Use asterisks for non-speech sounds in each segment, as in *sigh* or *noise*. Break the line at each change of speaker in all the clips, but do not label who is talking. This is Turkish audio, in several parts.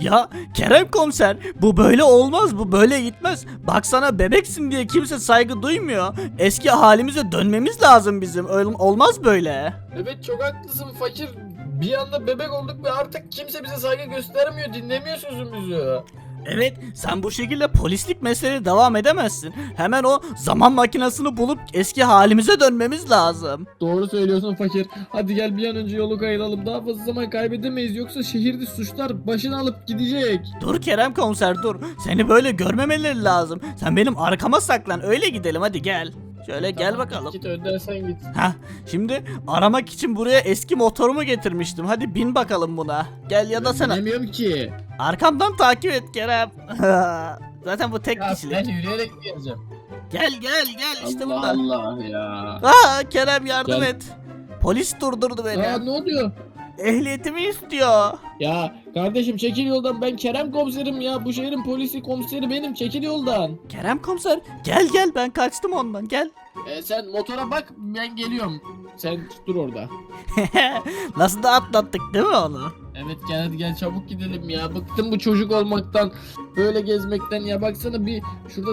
Ya Kerem komiser bu böyle olmaz bu böyle gitmez. Baksana bebeksin diye kimse saygı duymuyor. Eski halimize dönmemiz lazım bizim. Öyle, olmaz böyle.
Evet çok haklısın fakir. Bir anda bebek olduk ve artık kimse bize saygı göstermiyor, dinlemiyor sözümüzü.
Evet sen bu şekilde polislik meseleye devam edemezsin. Hemen o zaman makinesini bulup eski halimize dönmemiz lazım.
Doğru söylüyorsun fakir. Hadi gel bir an önce yolu kayıralım. Daha fazla zaman kaybedemeyiz yoksa şehirde suçlar başını alıp gidecek.
Dur Kerem komiser dur. Seni böyle görmemeleri lazım. Sen benim arkama saklan öyle gidelim hadi gel. Şöyle gel
Tamam,
bakalım.
Git önden sen git.
Heh, şimdi aramak için buraya eski motorumu getirmiştim. Hadi bin bakalım buna. Gel ya da sen
Bilemiyorum ki.
Arkamdan takip et Kerem. *laughs* Zaten bu tek
Ya
kişilik.
ben yürüyerek mi geleceğim?
Gel gel gel işte
Allah
burada.
Allah ya.
Aa Kerem yardım
Gel.
et. Polis durdurdu beni.
Aa ne oluyor?
Ehliyetimi istiyor.
Ya kardeşim çekil yoldan ben Kerem komiserim ya bu şehrin polisi komiseri benim çekil yoldan.
Kerem komiser gel gel ben kaçtım ondan gel. *laughs*
E, sen motora bak ben geliyorum. Sen dur orada.
Nasıl da atlattık değil mi onu?
Evet gel hadi gel çabuk gidelim ya. Bıktım bu çocuk olmaktan. Böyle gezmekten ya. Baksana bir şurada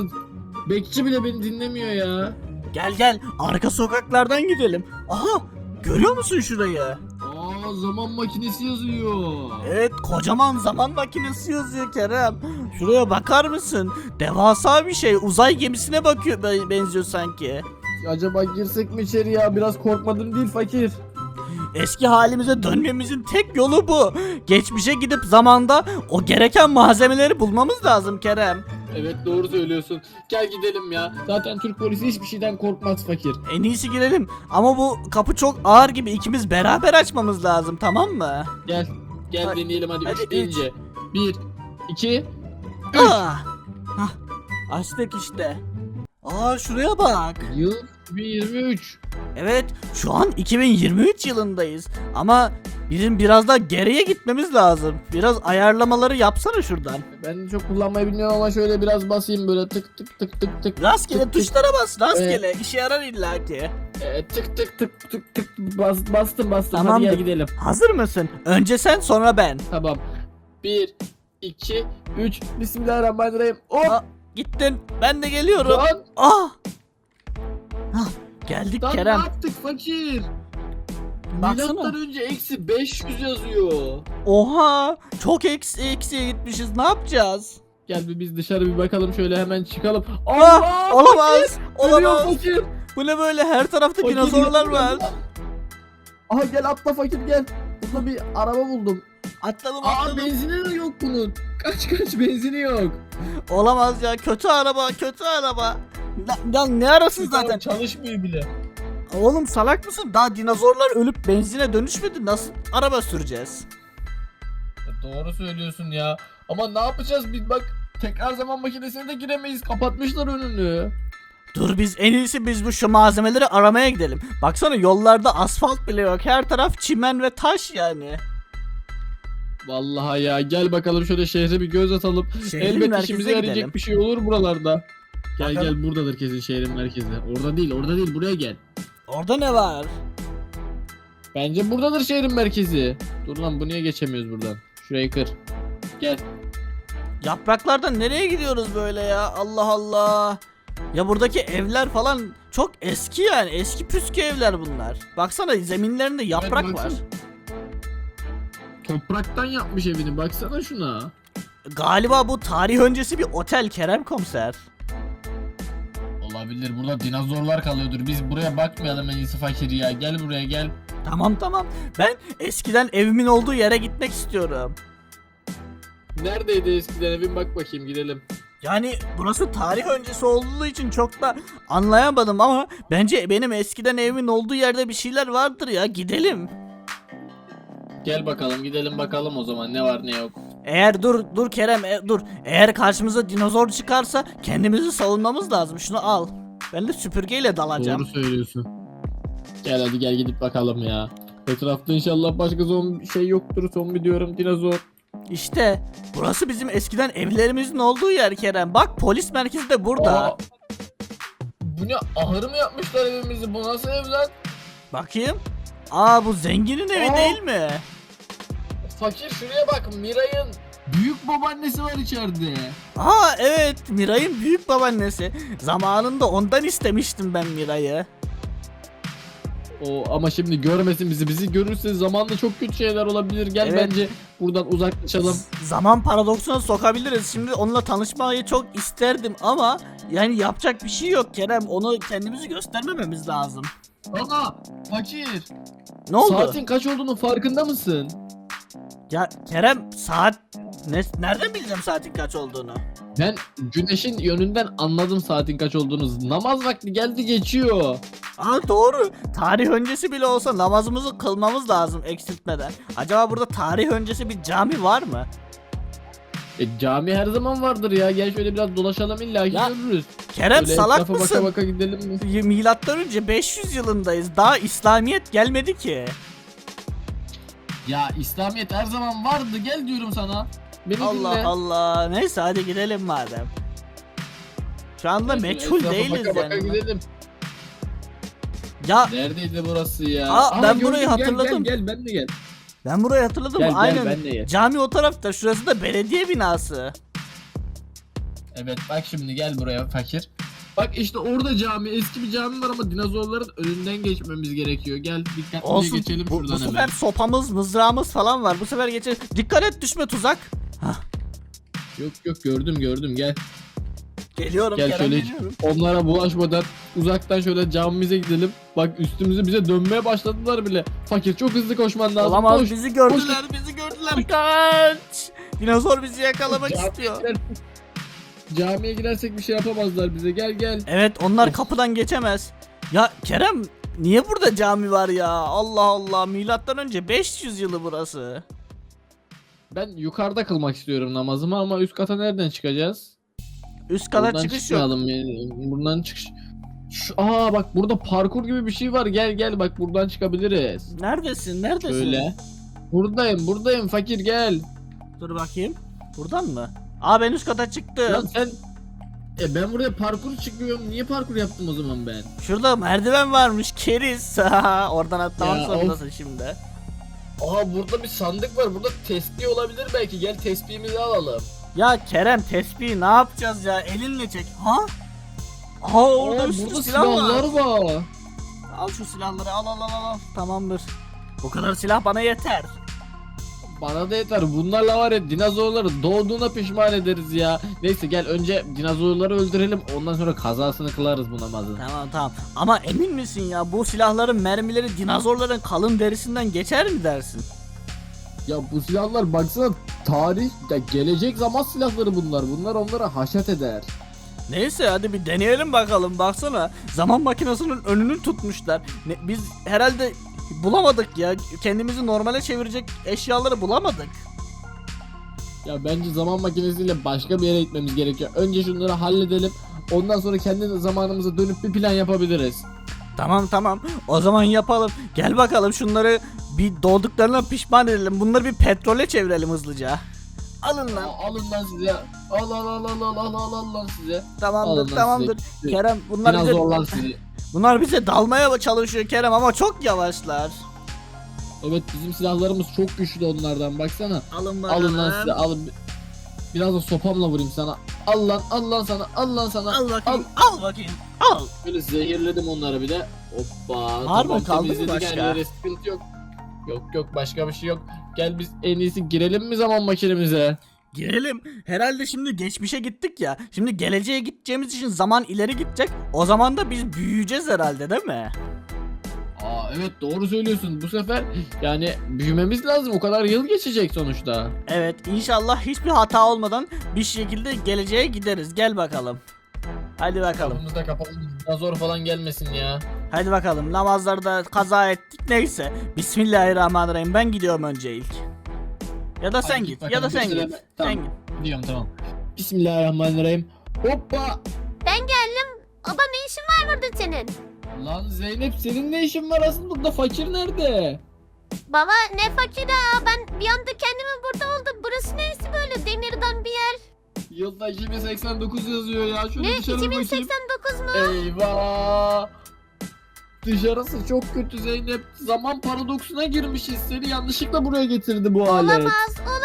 bekçi bile beni dinlemiyor ya.
Gel gel arka sokaklardan gidelim. Aha görüyor musun şurayı?
Aa zaman makinesi yazıyor.
Evet kocaman zaman makinesi yazıyor Kerem. Şuraya bakar mısın? Devasa bir şey uzay gemisine bakıyor be- benziyor sanki.
Acaba girsek mi içeri ya? Biraz korkmadım değil fakir.
Eski halimize dönmemizin tek yolu bu. Geçmişe gidip zamanda o gereken malzemeleri bulmamız lazım Kerem.
Evet doğru söylüyorsun. Gel gidelim ya. Zaten Türk polisi hiçbir şeyden korkmaz fakir.
En iyisi girelim. Ama bu kapı çok ağır gibi ikimiz beraber açmamız lazım tamam mı?
Gel. Gel
Hadi.
deneyelim hadi.
Hadi,
Üç deyince. Bir, iki, üç.
Ah! Hah, açtık işte. Aa şuraya bak.
Yıl 2023.
Evet şu an 2023 yılındayız. Ama bizim biraz daha geriye gitmemiz lazım. Biraz ayarlamaları yapsana şuradan.
Ben çok kullanmayı bilmiyorum ama şöyle biraz basayım böyle tık tık tık tık tık.
Rastgele
Tık tık.
tuşlara bas rastgele. işe yarar illaki.
Ee, tık tık tık tık tık bas, bastım bastım
Tamam,
hadi gel gidelim.
Hazır mısın? Önce sen sonra ben.
Tamam. 1 2 3 Bismillahirrahmanirrahim. Hop!
Aa, Gittin. Ben de geliyorum.
Lan,
Ah! Hah, geldik
lan ne
Kerem.
yaptık fakir?
Baksana.
Milattan önce eksi 500 yazıyor.
Oha! Çok eksi eksiye gitmişiz. Ne yapacağız?
Gel bir biz dışarı bir bakalım şöyle hemen çıkalım.
Ah!
Allah!
Olamaz.
Ölüyor
Olamaz.
fakir.
Bu ne böyle? Her tarafta
Fakir
dinozorlar var.
Aha gel atla fakir gel. Burada bir araba buldum.
Atladım
Aa
atladım.
benzini de yok bunun. Kaç kaç benzini yok.
Olamaz ya. Kötü araba, kötü araba. Ya, ya ne arasın zaten?
çalışmıyor bile.
Oğlum salak mısın? Daha dinozorlar ölüp benzine dönüşmedi. Nasıl araba süreceğiz?
Doğru söylüyorsun ya. Ama ne yapacağız biz bak tekrar zaman makinesine de giremeyiz. Kapatmışlar önünü.
Dur biz en iyisi biz bu şu malzemeleri aramaya gidelim. Baksana yollarda asfalt bile yok. Her taraf çimen ve taş yani.
Vallahi ya gel bakalım şöyle şehre bir göz atalım.
Şehrin
Elbet
merkezine
işimize
gidelim.
yarayacak bir şey olur buralarda. Gel
Bakalım.
gel buradadır kesin şehrin merkezi. Orada değil orada değil buraya gel.
Orada ne var?
Bence buradadır şehrin merkezi. Dur lan bu niye geçemiyoruz buradan? Şurayı kır. Gel.
Yapraklardan nereye gidiyoruz böyle ya? Allah Allah. Ya buradaki evler falan çok eski yani. Eski püskü evler bunlar. Baksana zeminlerinde yaprak
Evet,
var.
Topraktan yapmış evini baksana şuna.
Galiba bu tarih öncesi bir otel Kerem komiser.
Olabilir burada dinozorlar kalıyordur. Biz buraya bakmayalım en iyisi fakir ya. Gel buraya gel.
Tamam tamam. Ben eskiden evimin olduğu yere gitmek istiyorum.
Neredeydi eskiden evin bak bakayım gidelim.
Yani burası tarih öncesi olduğu için çok da anlayamadım ama bence benim eskiden evimin olduğu yerde bir şeyler vardır ya gidelim.
Gel bakalım gidelim bakalım o zaman ne var ne yok.
Eğer dur dur Kerem e, dur. Eğer karşımıza dinozor çıkarsa kendimizi savunmamız lazım. Şunu al. Ben de süpürgeyle dalacağım.
Doğru söylüyorsun. Gel hadi gel gidip bakalım ya. Etrafta inşallah başka zombi şey yoktur. Zombi diyorum dinozor.
İşte burası bizim eskiden evlerimizin olduğu yer Kerem. Bak polis merkezi de burada.
Aa, bu ne ahırı mı yapmışlar evimizi? Bu nasıl ev lan?
Bakayım. Aa bu zenginin evi
Aa.
değil mi?
Fakir şuraya bak Miray'ın büyük babaannesi var içeride.
Aa evet Miray'ın büyük babaannesi. Zamanında ondan istemiştim ben Miray'ı.
O ama şimdi görmesin bizi. Bizi görürse zamanla çok kötü şeyler olabilir. Gel
Evet.
bence buradan uzaklaşalım.
Zaman paradoksuna sokabiliriz. Şimdi onunla tanışmayı çok isterdim ama yani yapacak bir şey yok Kerem. Onu kendimizi göstermememiz lazım.
Aa fakir.
Ne oldu?
Saatin kaç olduğunu farkında mısın?
Ya Kerem saat ne, nereden bileceğim saatin kaç olduğunu?
Ben güneşin yönünden anladım saatin kaç olduğunu. Namaz vakti geldi geçiyor.
Aa doğru. Tarih öncesi bile olsa namazımızı kılmamız lazım eksiltmeden. Acaba burada tarih öncesi bir cami var mı?
E cami her zaman vardır ya. Gel şöyle biraz dolaşalım illa ki
Ya,
görürüz.
Kerem
Şöyle
salak
etrafa
mısın?
Baka baka gidelim mi?
Milattan önce 500 yılındayız. Daha İslamiyet gelmedi ki.
Ya İslamiyet her zaman vardı. Gel diyorum sana. Beni
Allah
dinle.
Allah. Neyse hadi gidelim madem. Şu anda
şöyle
meçhul
etrafa
değiliz
baka baka
yani.
gidelim.
Ya
Neredeydi burası ya?
Aa, ben
gördüm,
burayı
gel,
hatırladım.
Gel gel ben de gel.
ben burayı hatırladım.
Gel, gel,
Aynen.
ben de gel.
Cami o tarafta. Şurası da belediye binası.
Evet bak şimdi gel buraya fakir. Bak işte orada cami eski bir cami var ama dinozorların önünden geçmemiz gerekiyor. Gel dikkatlice
Olsun.
geçelim
Bu, bu
şuradan
sefer
hemen.
sopamız, mızrağımız falan var. Bu sefer geçelim. Dikkat et düşme tuzak.
Yok yok gördüm gördüm gel.
Geliyorum
Gel
Kerem
şöyle hiç
geliyorum.
onlara bulaşmadan uzaktan şöyle camimize gidelim. Bak üstümüze bize dönmeye başladılar bile. Fakir çok hızlı koşman lazım.
Olamaz
Koş.
bizi gördüler bizi gördüler kaç. Dinozor bizi yakalamak istiyor.
Camiye girersek bir şey yapamazlar bize. Gel gel.
Evet onlar kapıdan geçemez. Ya Kerem niye burada cami var ya? Allah Allah milattan önce 500 yılı burası.
Ben yukarıda kılmak istiyorum namazımı ama üst kata nereden çıkacağız?
Üst kata
Buradan
çıkış yok.
çıkmayalım yani. Buradan çıkış. Şu, aa bak burada parkur gibi bir şey var. Gel gel bak buradan çıkabiliriz.
Neredesin? Neredesin?
Şöyle. Buradayım buradayım fakir gel.
Dur bakayım. Buradan mı? Aa ben üst kata çıktım.
Lan sen e ben buraya parkur çıkıyorum. Niye parkur yaptım o zaman ben?
Şurada merdiven varmış keriz. *laughs* Oradan atlamak
Ya,
zorundasın şimdi.
Aha burada bir sandık var. Burada tespih olabilir belki. Gel tespihimizi alalım.
Ya Kerem tespihi ne yapacağız ya? Elinle çek. Ha? Aa orada
Aa, burada
silah var.
silahlar var.
Al şu silahları al al al, al. Tamamdır. Bu kadar silah bana yeter.
Bana da yeter. Bunlarla var ya dinozorları doğduğuna pişman ederiz ya. Neyse gel önce dinozorları öldürelim. Ondan sonra kazasını kılarız bu namazın.
Tamam tamam. Ama emin misin ya bu silahların mermileri dinozorların kalın derisinden geçer mi dersin?
Ya bu silahlar baksana tarih ya gelecek zaman silahları bunlar. Bunlar onlara haşet eder.
Neyse hadi bir deneyelim bakalım. Baksana zaman makinesinin önünü tutmuşlar. Ne, biz herhalde bulamadık ya. Kendimizi normale çevirecek eşyaları bulamadık.
Ya bence zaman makinesiyle başka bir yere gitmemiz gerekiyor. Önce şunları halledelim. Ondan sonra kendi zamanımıza dönüp bir plan yapabiliriz.
Tamam tamam. O zaman yapalım. Gel bakalım şunları bir doğduklarına pişman edelim. Bunları bir petrole çevirelim hızlıca. Alın lan.
Aa, alın lan size. Al al al al al al al al size.
Tamamdır
Alın lan
tamamdır.
size.
Kerem bunlar bize,
Dinozor lan size.
Bunlar bize dalmaya çalışıyor Kerem ama çok yavaşlar.
Evet bizim silahlarımız çok güçlü onlardan baksana.
Alın bakalım.
Alın lan size alın. Biraz da sopamla vurayım sana. Al lan al lan sana al lan sana.
Al bakayım. Al, bakayım. Al.
Böyle zehirledim onları bir de. Hoppa.
Var mı? Kaldı mı başka?
sıkıntı yok. Yok yok başka bir şey yok. Gel biz en iyisi girelim mi zaman makinemize?
Girelim. Herhalde şimdi geçmişe gittik ya. Şimdi geleceğe gideceğimiz için zaman ileri gidecek. O zaman da biz büyüyeceğiz herhalde değil mi?
Aa evet doğru söylüyorsun. Bu sefer yani büyümemiz lazım. O kadar yıl geçecek sonuçta.
Evet inşallah hiçbir hata olmadan bir şekilde geleceğe gideriz. Gel bakalım. Hadi bakalım.
Kapımızda kapalım. Dinozor falan gelmesin ya.
Hadi bakalım. Namazları da kaza ettik. Neyse. Bismillahirrahmanirrahim. Ben gidiyorum önce ilk. Ya da sen git.
git
Ya da sen git.
Tamam.
Sen git.
Gidiyorum tamam. Bismillahirrahmanirrahim. Hoppa.
Ben geldim. Baba ne işin var burada senin?
Lan Zeynep senin ne işin var aslında burada fakir nerede?
Baba ne fakir ha. Ben bir anda kendimi burada oldum. Burası neyse böyle demirden bir yer.
Yılda 2089 yazıyor ya. Şöyle
Ne?
dışarı bakayım.
2089 mu?
Eyvah. Dışarısı çok kötü Zeynep. Zaman paradoksuna girmişiz. Seni yanlışlıkla buraya getirdi bu alet.
Olamaz, olamaz.